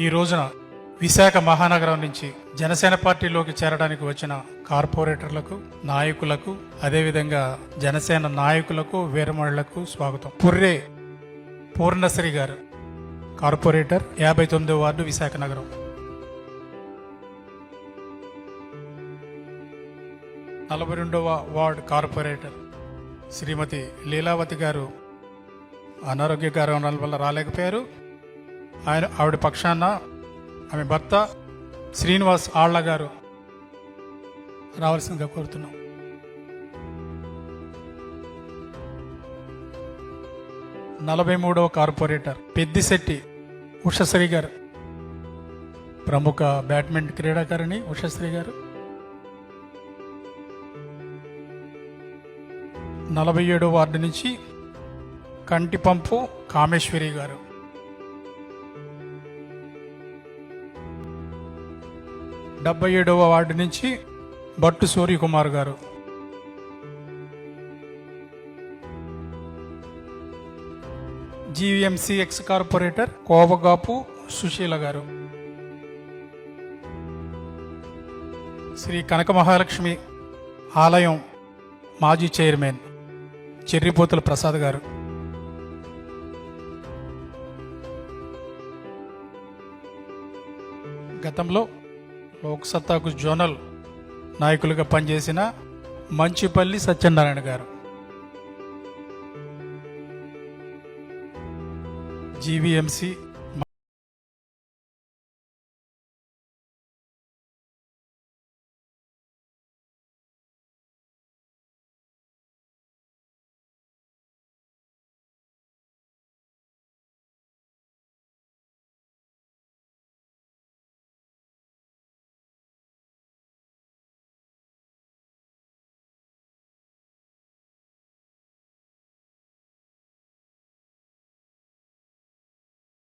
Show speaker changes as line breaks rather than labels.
ఈ రోజున విశాఖ మహానగరం నుంచి జనసేన పార్టీలోకి చేరడానికి వచ్చిన కార్పొరేటర్లకు నాయకులకు అదేవిధంగా జనసేన నాయకులకు వీరమణులకు స్వాగతం. పుర్రే పూర్ణశ్రీ గారు కార్పొరేటర్ యాభై తొమ్మిదో వార్డు విశాఖ నగరం. నలభై రెండవ వార్డ్ కార్పొరేటర్ శ్రీమతి లీలావతి గారు అనారోగ్య కారణాల వల్ల రాలేకపోయారు. ఆయన ఆవిడ పక్షాన ఆమె భర్త శ్రీనివాస్ ఆళ్ళ గారు రావాల్సిందిగా కోరుతున్నాం. నలభై మూడవ కార్పొరేటర్ పెద్దిశెట్టి ఉషశ్రీ గారు ప్రముఖ బ్యాడ్మింటన్ క్రీడాకారిణి ఉషశ్రీ గారు. నలభై ఏడో వార్డు నుంచి కంటిపంపు కామేశ్వరి గారు. డెబ్బై ఏడవ వార్డు నుంచి Bhattu Suryakumar garu. GVMC ex corporator Kovagapu Susheela garu. Shri Kanaka Mahalakshmi ఆలయం మాజీ చైర్మన్ చెర్రిపోతుల ప్రసాద్ గారు. గతంలో లోక్సత్తాకు జోనల్ నాయకులుగా పనిచేసిన మంచిపల్లి సత్యనారాయణ గారు. జీవీఎంసీ